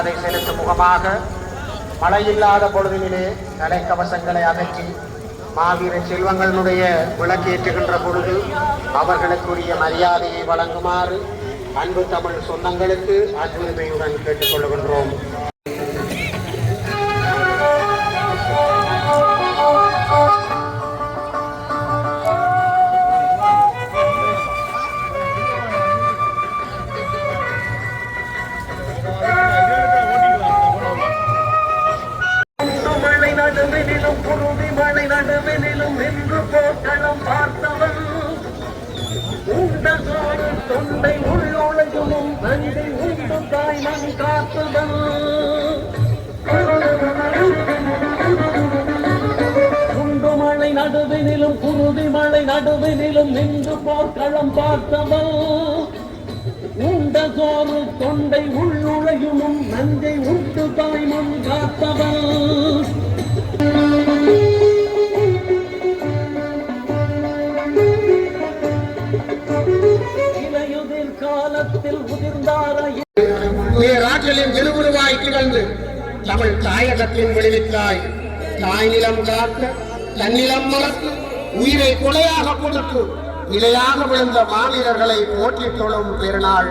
மரியாதை செலுத்தும் முகமாக மழையில்லாத பொழுதினிலே தலைக்கவசங்களை அகற்றி மாவீர செல்வங்களுடைய விளக்கேற்றுகின்ற பொழுது அவர்களுக்குரிய மரியாதையை வழங்குமாறு அன்பு தமிழ் சொந்தங்களுக்கு அன்புரிமையுடன் கேட்டுக்கொள்கின்றோம். உண்டு தாய்மன் குண்டு மழை நடுவினிலும் குருதி மழை நடுவினிலும் நின்று போர்க்களம் பார்த்தவன் உண்ட சோறு தொண்டை உள்ளுழையுமும் நஞ்சை உண்டு தாய்மன் காத்தவன் இலையுதிர் காலத்தில் உதிர்ந்தார பேராற்றலின் திருவுருவாய் திகழ்ந்து தமிழ் தாயகத்தின் விடுவித்தாய் தாய் நிலம் காக்க தன்னிலம் மலர்த்து உயிரை கொலையாக கொடுத்து நிலையாக விழுந்த மாவீரர்களை போற்றித் தொழும் பெருநாள்.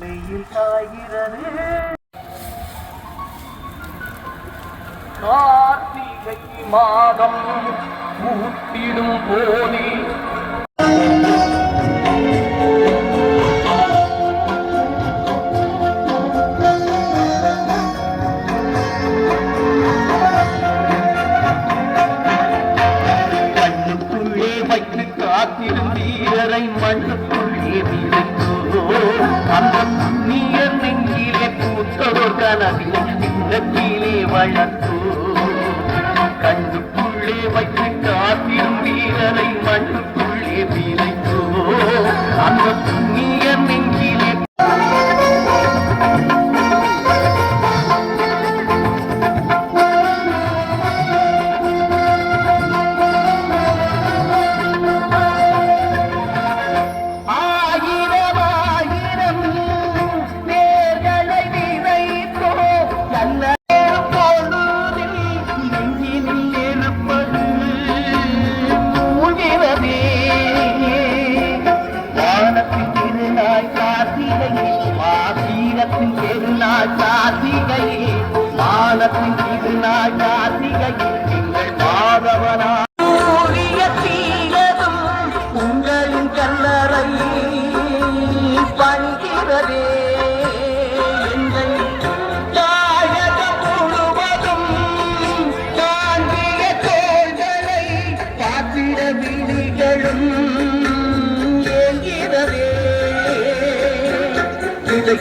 வெயில் காய்கிறதே கார்த்திகை மாதம் ஊட்டிடும் போதே வீரரை மண்ணுக்குள்ளே விதைத்தோ அந்த புண்ணியர் நெஞ்சிலே பூத்ததோர் கனவினை சின்னத்திலே வளர்த்தோ? கண்ணுக்குள்ளே வைத்து காத்திடும் வீரரை மண்ணுக்குள்ளே விதைத்தோ அந்த புண்ணியர்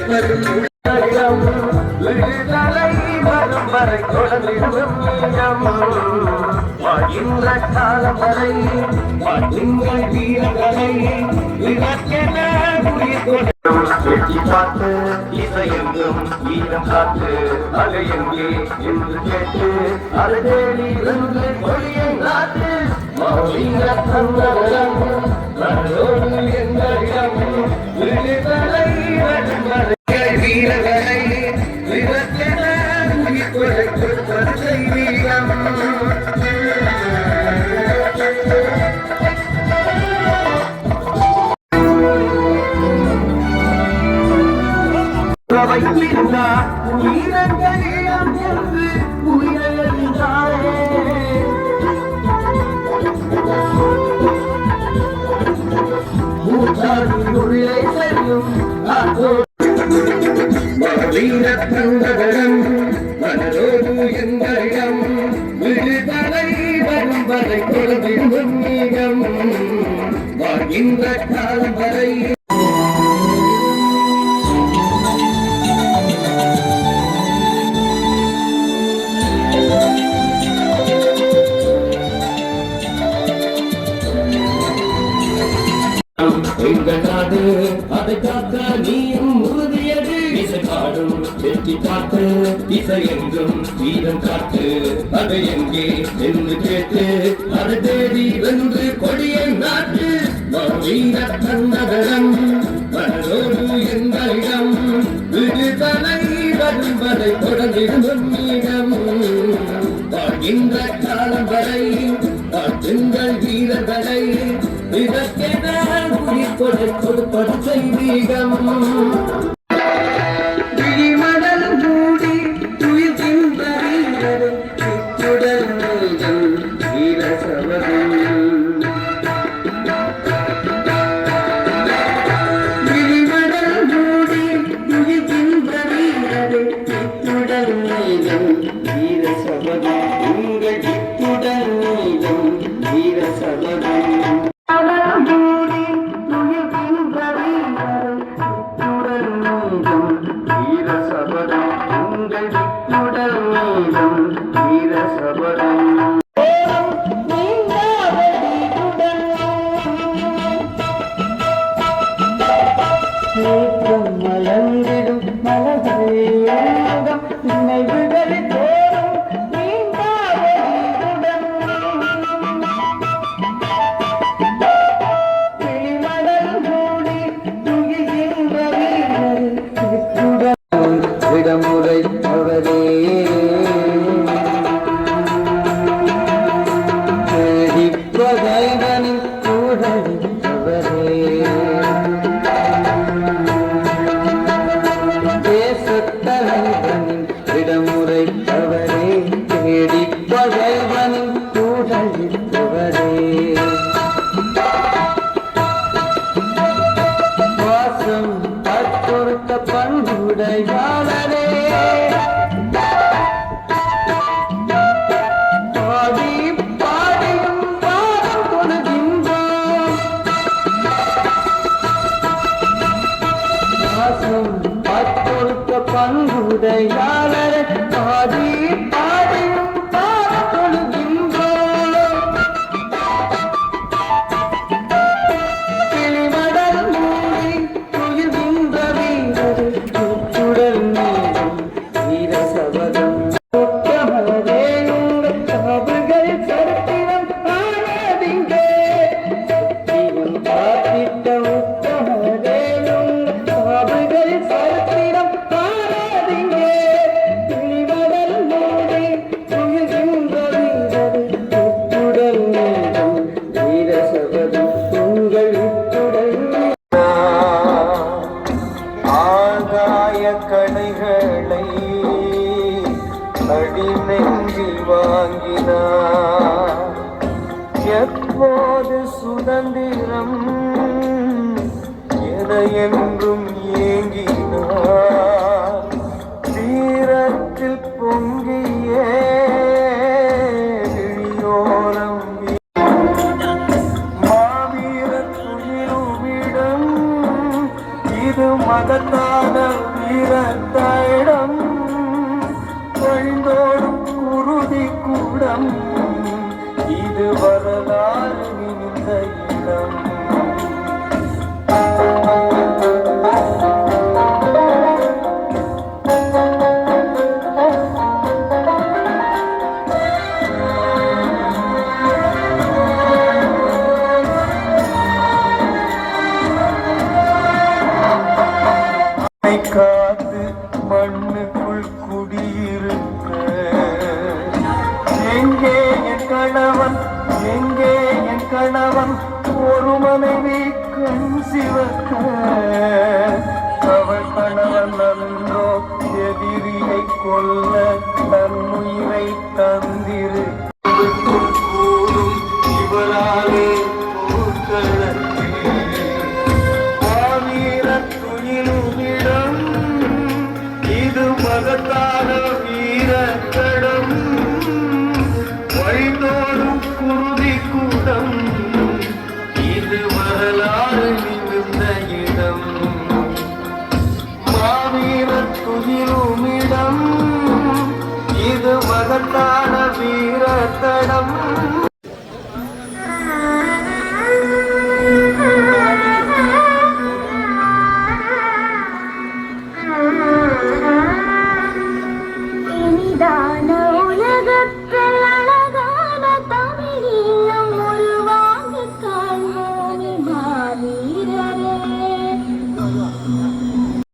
கிடைப்பதும் வரும் வரை தொடர்ந்திடும் காலம் வரை வாழ்கின்ற வீரர்களை இலக்கென பார்த்து இசையெங்கும் ஈரம் காத்து அலை எங்கே என்று கேட்டு இருந்து மொழியை நாட்டு மௌலிங்க வைத்திருந்தா உயிரங்களிடம் என்று உயிரிழந்தாரே மூச்சாடி உள்ளே செல்லும் மனதோடு எங்களிடம் விடுதலை வரும் வரை தொடர்ந்தும் வாழ்கின்ற காலம் வரை இசையென்றும் வீரம் காட்டு அது எங்கே என்று கேட்டு அது தேடி வென்று கொடியை நாட்டு வீர தன்னகரம் மனதோடு எங்களிடம் விடுதலை வருவதை தொடர்ந்திடும் மீடம் வாழ்கின்ற காலம் வரை வாழ்த்துங்கள் வீரர்களை இதற்கென குறிப்பதை கொடுப்பது செய்தீகம் அடி நெஞ்சில் வாங்கினார். எப்போது சுதந்திரம் என என்றும் ஏங்கினார். இது வரலாறு நினைந்த இடம். அவன் ஒரு மனைவி கண் சிவக்க. அவள் கணவன் நன்றோ எதிரியை கொல்ல தன் உயிரை தந்திரு. கூறும் birthday.